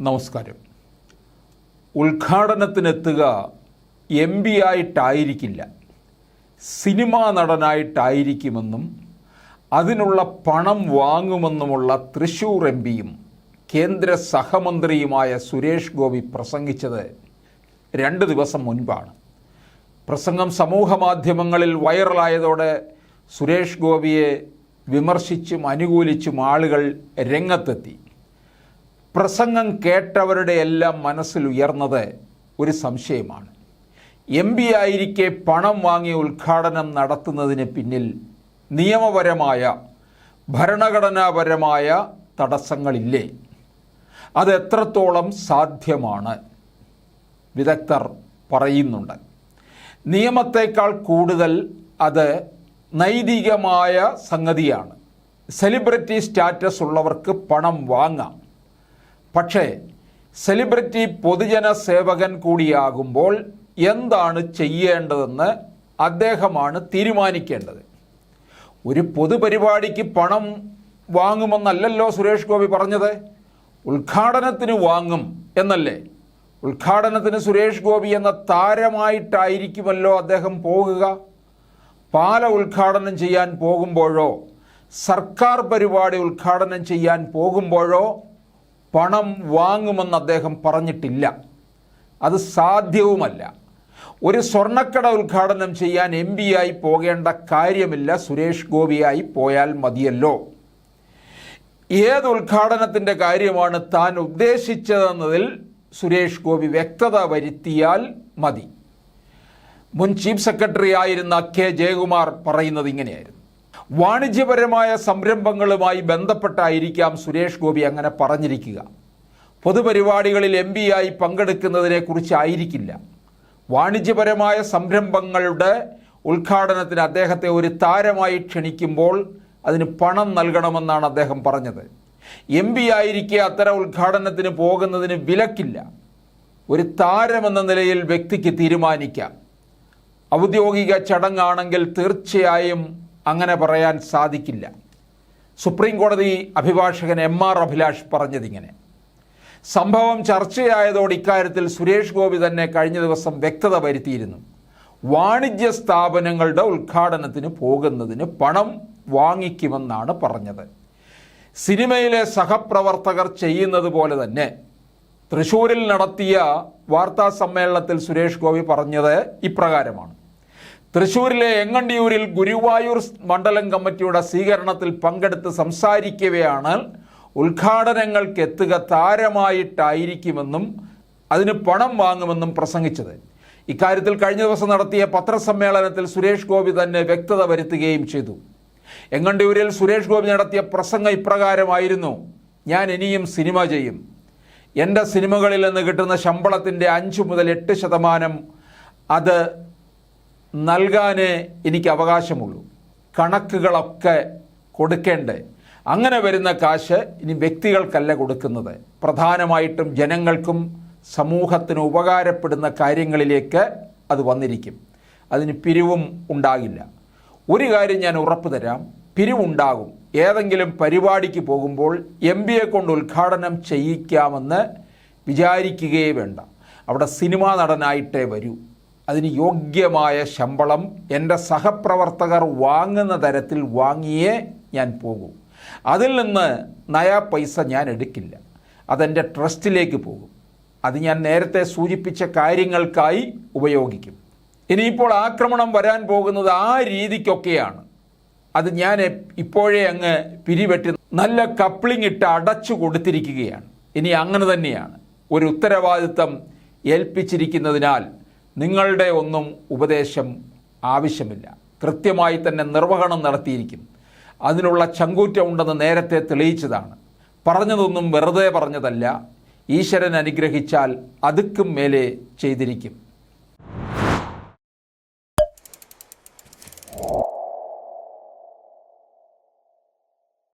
നമസ്കാരം. ഉദ്ഘാടനത്തിനെത്തുക M P ആയിട്ടായിരിക്കില്ല സിനിമാ നടനായിട്ടായിരിക്കുമെന്നും അതിനുള്ള പണം വാങ്ങുമെന്നുമുള്ള തൃശൂർ എം പിയും കേന്ദ്ര സഹമന്ത്രിയുമായ സുരേഷ് ഗോപി പ്രസംഗിച്ചത് രണ്ട് ദിവസം മുൻപാണ്. പ്രസംഗം സമൂഹമാധ്യമങ്ങളിൽ വൈറലായതോടെ സുരേഷ് ഗോപിയെ വിമർശിച്ചും അനുകൂലിച്ചും ആളുകൾ രംഗത്തെത്തി. പ്രസംഗം കേട്ടവരുടെ എല്ലാം മനസ്സിൽ ഉയർന്നത് ഒരു സംശയമാണ്. എം പി ആയിരിക്കെ പണം വാങ്ങി ഉദ്ഘാടനം നടത്തുന്നതിന് പിന്നിൽ നിയമപരമായ ഭരണഘടനാപരമായ തടസ്സങ്ങളില്ലേ? അത് എത്രത്തോളം സാധ്യമാണ്? വിദഗ്ധർ പറയുന്നുണ്ട്. നിയമത്തേക്കാൾ കൂടുതൽ അത് നൈതികമായ സംഗതിയാണ്. സെലിബ്രിറ്റി സ്റ്റാറ്റസ് ഉള്ളവർക്ക് പണം വാങ്ങാം. പക്ഷേ സെലിബ്രിറ്റി പൊതുജന സേവകൻ കൂടിയാകുമ്പോൾ എന്താണ് ചെയ്യേണ്ടതെന്ന് അദ്ദേഹമാണ് തീരുമാനിക്കേണ്ടത്. ഒരു പൊതുപരിപാടിക്ക് പണം വാങ്ങുമെന്നല്ലല്ലോ സുരേഷ് ഗോപി പറഞ്ഞത്? ഉദ്ഘാടനത്തിന് വാങ്ങും എന്നല്ലേ? ഉദ്ഘാടനത്തിന് സുരേഷ് ഗോപി എന്ന താരമായിട്ടായിരിക്കുമല്ലോ അദ്ദേഹം പോകുക? പാല ഉദ്ഘാടനം ചെയ്യാൻ പോകുമ്പോഴോ സർക്കാർ പരിപാടി ഉദ്ഘാടനം ചെയ്യാൻ പോകുമ്പോഴോ പണം വാങ്ങുമെന്ന് അദ്ദേഹം പറഞ്ഞിട്ടില്ല. അത് സാധ്യവുമല്ല. ഒരു സ്വർണക്കട ഉദ്ഘാടനം ചെയ്യാൻ എം ആയി പോകേണ്ട കാര്യമില്ല. സുരേഷ് ഗോപിയായി പോയാൽ മതിയല്ലോ. ഏത് ഉദ്ഘാടനത്തിന്റെ കാര്യമാണ് താൻ ഉദ്ദേശിച്ചതെന്നതിൽ സുരേഷ് ഗോപി വ്യക്തത വരുത്തിയാൽ മതി. മുൻ ചീഫ് സെക്രട്ടറി ആയിരുന്ന കെ ജയകുമാർ പറയുന്നത് ഇങ്ങനെയായിരുന്നു. വാണിജ്യപരമായ സംരംഭങ്ങളുമായി ബന്ധപ്പെട്ടായിരിക്കാം സുരേഷ് ഗോപി അങ്ങനെ പറഞ്ഞിരിക്കുക. പൊതുപരിപാടികളിൽ എം പി ആയി പങ്കെടുക്കുന്നതിനെ കുറിച്ചായിരിക്കില്ല വാണിജ്യപരമായ സംരംഭങ്ങളുടെ ഉദ്ഘാടനത്തിന് അദ്ദേഹത്തെ ഒരു താരമായി ക്ഷണിക്കുമ്പോൾ അതിന് പണം നൽകണമെന്നാണ് അദ്ദേഹം പറഞ്ഞത്. എം പി ആയിരിക്കെ അത്തരം ഉദ്ഘാടനത്തിന് പോകുന്നതിന് വിലക്കില്ല. ഒരു താരമെന്ന നിലയിൽ വ്യക്തിക്ക് തീരുമാനിക്കാം. ഔദ്യോഗിക ചടങ്ങാണെങ്കിൽ തീർച്ചയായും അങ്ങനെ പറയാൻ സാധിക്കില്ല. സുപ്രീം കോടതി അഭിഭാഷകൻ എം ആർ അഭിലാഷ് പറഞ്ഞതിങ്ങനെ. സംഭവം ചർച്ചയായതോടെ ഇക്കാര്യത്തിൽ സുരേഷ് ഗോപി തന്നെ കഴിഞ്ഞ ദിവസം വ്യക്തത വരുത്തിയിരുന്നു. വാണിജ്യ സ്ഥാപനങ്ങളുടെ ഉദ്ഘാടനത്തിന് പോകുന്നതിന് പണം വാങ്ങിക്കുമെന്നാണ് പറഞ്ഞത്. സിനിമയിലെ സഹപ്രവർത്തകർ ചെയ്യുന്നത് പോലെ തന്നെ തൃശൂരിൽ നടത്തിയ വാർത്താ സമ്മേളനത്തിൽ സുരേഷ് ഗോപി പറഞ്ഞത് ഇപ്രകാരമാണ്. തൃശൂരിലെ എങ്ങണ്ടിയൂരിൽ ഗുരുവായൂർ മണ്ഡലം കമ്മിറ്റിയുടെ സ്വീകരണത്തിൽ പങ്കെടുത്ത് സംസാരിക്കവെയാണ് ഉദ്ഘാടനങ്ങൾക്ക് എത്തുക താരമായിട്ടായിരിക്കുമെന്നും അതിന് പണം വാങ്ങുമെന്നും പ്രസംഗിച്ചത്. ഇക്കാര്യത്തിൽ കഴിഞ്ഞ ദിവസം നടത്തിയ പത്രസമ്മേളനത്തിൽ സുരേഷ് ഗോപി തന്നെ വ്യക്തത വരുത്തുകയും ചെയ്തു. എങ്ങണ്ടിയൂരിൽ സുരേഷ് ഗോപി നടത്തിയ പ്രസംഗം ഇപ്രകാരമായിരുന്നു ഞാൻ ഇനിയും സിനിമ ചെയ്യും. എന്റെ സിനിമകളിൽ നിന്ന് കിട്ടുന്ന ശമ്പളത്തിന്റെ അഞ്ച് മുതൽ എട്ട് ശതമാനം അത് നൽകാനേ എനിക്ക് അവകാശമുള്ളൂ. കണക്കുകളൊക്കെ കൊടുക്കേണ്ടേ. അങ്ങനെ വരുന്ന കാശ് ഇനി വ്യക്തികൾക്കല്ല കൊടുക്കുന്നത്. പ്രധാനമായിട്ടും ജനങ്ങൾക്കും സമൂഹത്തിന് ഉപകാരപ്പെടുന്ന കാര്യങ്ങളിലേക്ക് അത് വന്നിരിക്കും. അതിന് പിരിവും ഉണ്ടാകില്ല. ഒരു കാര്യം ഞാൻ ഉറപ്പ് തരാം. പിരിവുണ്ടാകും. ഏതെങ്കിലും പരിപാടിക്ക് പോകുമ്പോൾ എം ബി എ കൊണ്ട് ഉദ്ഘാടനം ചെയ്യിക്കാമെന്ന് വിചാരിക്കുകയേ വേണ്ട. അവിടെ സിനിമാ നടനായിട്ടേ വരൂ. അതിന് യോഗ്യമായ ശമ്പളം എന്റെ സഹപ്രവർത്തകർ വാങ്ങുന്ന തരത്തിൽ വാങ്ങിയേ ഞാൻ പോകൂ. അതിൽ നിന്ന് നയാ പൈസ ഞാൻ എടുക്കില്ല. അതെന്റെ ട്രസ്റ്റിലേക്ക് പോകും. അത് ഞാൻ നേരത്തെ സൂചിപ്പിച്ച കാര്യങ്ങൾക്കായി ഉപയോഗിക്കും. ഇനിയിപ്പോൾ ആക്രമണം വരാൻ പോകുന്നത് ആ രീതിക്കൊക്കെയാണ്. അത് ഞാൻ ഇപ്പോഴേ അങ്ങ് പിരിവെട്ടി നല്ല കപ്ലിംഗ് ഇട്ട് അടച്ചു കൊടുത്തിരിക്കുകയാണ്. ഇനി അങ്ങനെ തന്നെയാണ്. ഒരു ഉത്തരവാദിത്തം ഏൽപ്പിച്ചിരിക്കുന്നതിനാൽ നിങ്ങളുടെ ഒന്നും ഉപദേശം ആവശ്യമില്ല. കൃത്യമായി തന്നെ നിർവഹണം നടത്തിയിരിക്കും. അതിനുള്ള ചങ്കൂറ്റമുണ്ടെന്ന് നേരത്തെ തെളിയിച്ചതാണ്. പറഞ്ഞതൊന്നും വെറുതെ പറഞ്ഞതല്ല. ഈശ്വരൻ അനുഗ്രഹിച്ചാൽ അതുക്കും മേലെ ചെയ്തിരിക്കും.